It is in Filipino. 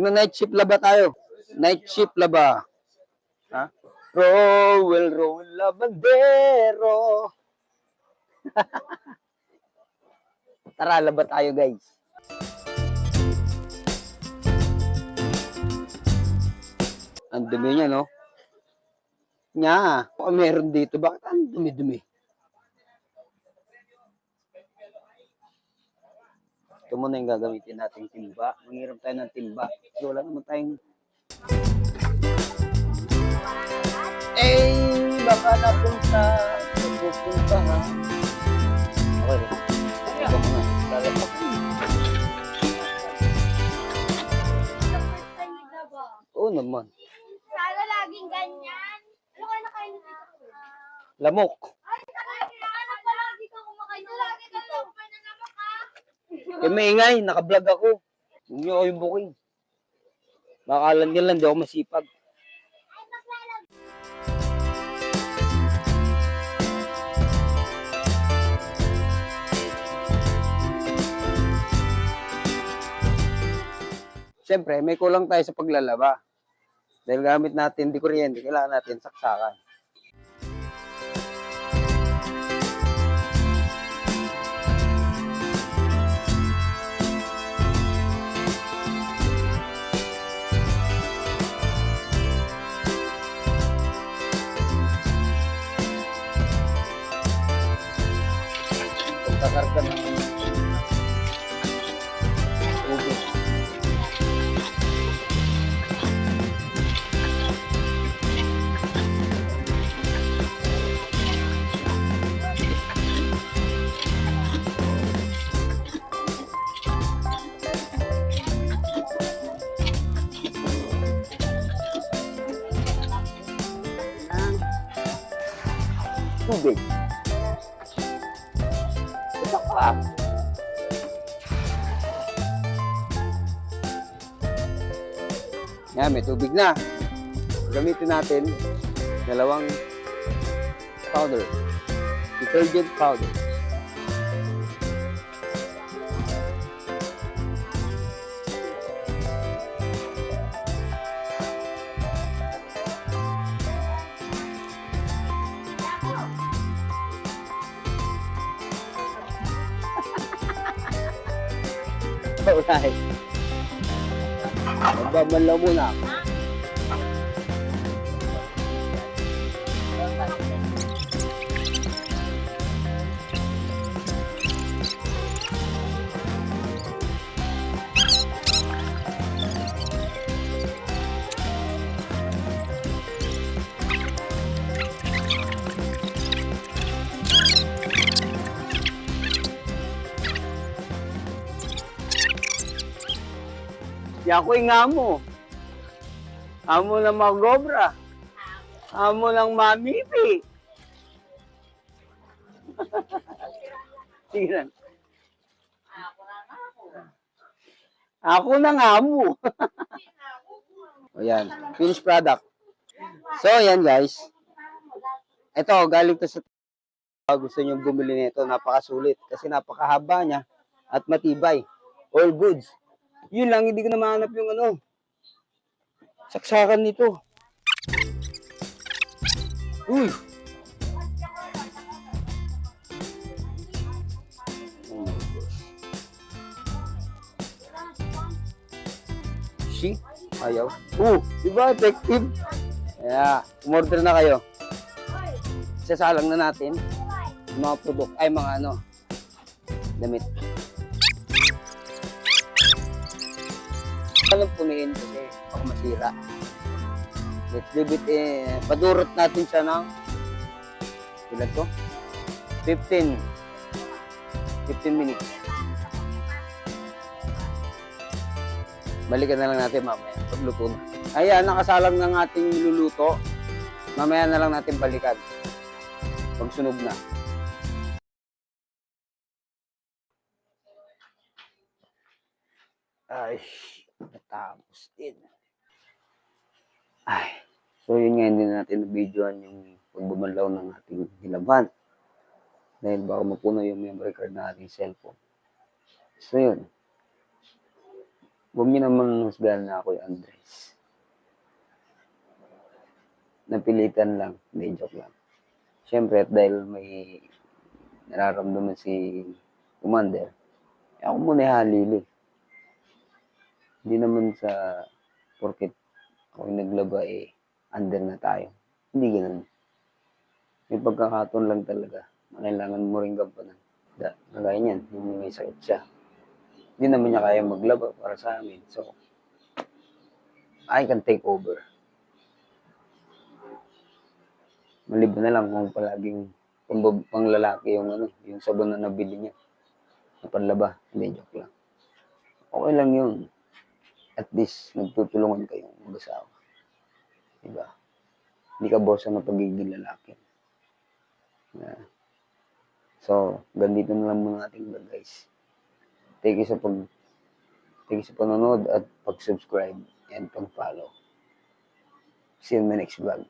Magna-night shift laba tayo. Night shift laba. Ha? Roll, roll, labandero. Tara, laba tayo guys. Ang dumi niya, no? Nya, baka meron dito. Bakit ang dumi-dumi? Ito muna yung gagamitin nating timba. Mangiram tayo ng timba. Kasi wala naman tayong... Eh, baka napunta. Pupunta ha. Okay. Ito muna. Lalabas. Oo naman. Sana laging ganyan. Ano kayo nakain dito? Lamok. Ay, ano pa lagi ka kumakain na lagi ka lang pa na naman ka? Eh, maingay. Nakablog ako. Huwag niyo ako yung booking. Makakalan nyo lang, di ako masipag. Siyempre, may kulang tayo sa paglalaba. Dahil gamit natin di kuryente, kailangan natin saksakan. Tubig. Ito ka. Yan, may tubig na. Gamitin natin dalawang powder. Detergent powder. Alright. Magbabanlaw muna ako. Yan ko yung amo. Ng mga gobra. Amo ng mamipi. Sige lang. Ako na nga amo. o yan, finished product. So, yan guys. Ito, galing to sa gusto nyo bumili nito, napakasulit kasi napakahaba niya at matibay. All goods. Yun lang, hindi ko na mahanap yung ano. Saksakan nito. Uy! See? Ayaw. Oh, di ba effective? Yeah, umorder na kayo. Sasalang na natin mga product, ay mga ano, damit. Walang pumiin kasi baka masira. Let's leave it eh. Padurot natin siya ng ilan to? 15 15 minutes. Balikan na lang natin mamaya pagluto na. Ayan, nakasalang ng ating niluluto. Mamaya na lang natin balikan. Pag sunog na. Ay, natapos din. Ay, so yun nga hindi na natin videoan yung pagbumalaw ng ating hilaban. Dahil baka mapuno yung memory card ng ating cellphone. So yun. Huwag niyo naman husgahan na ako yung Andres. Napilitan lang. Hindi, joke lang. Siyempre, dahil may nararamdaman si Commander, ako muna halili. Hindi naman sa porket ako naglaba eh, under na tayo. Hindi ganun. May pagkakataon lang talaga. Kailangan mo rin gampanan. Da, kagaya niyan, yung may sakit siya. Hindi naman niya kaya maglaba para sa amin. So, I can take over. Maliban na lang kung palaging pang, lalaki yung ano, yung sabon na nabili niya. Na panlaba. Hindi, joke lang. Okay lang yun. At least, nagtutulungan kayong mag-asawa. Diba? Hindi ka bosa ng pagiging lalaki. Yeah. So, ganito na lang muna ating vlog, guys. Thank you sa pag thank you sa panonood at pag-subscribe and pag-follow. See you in my next vlog.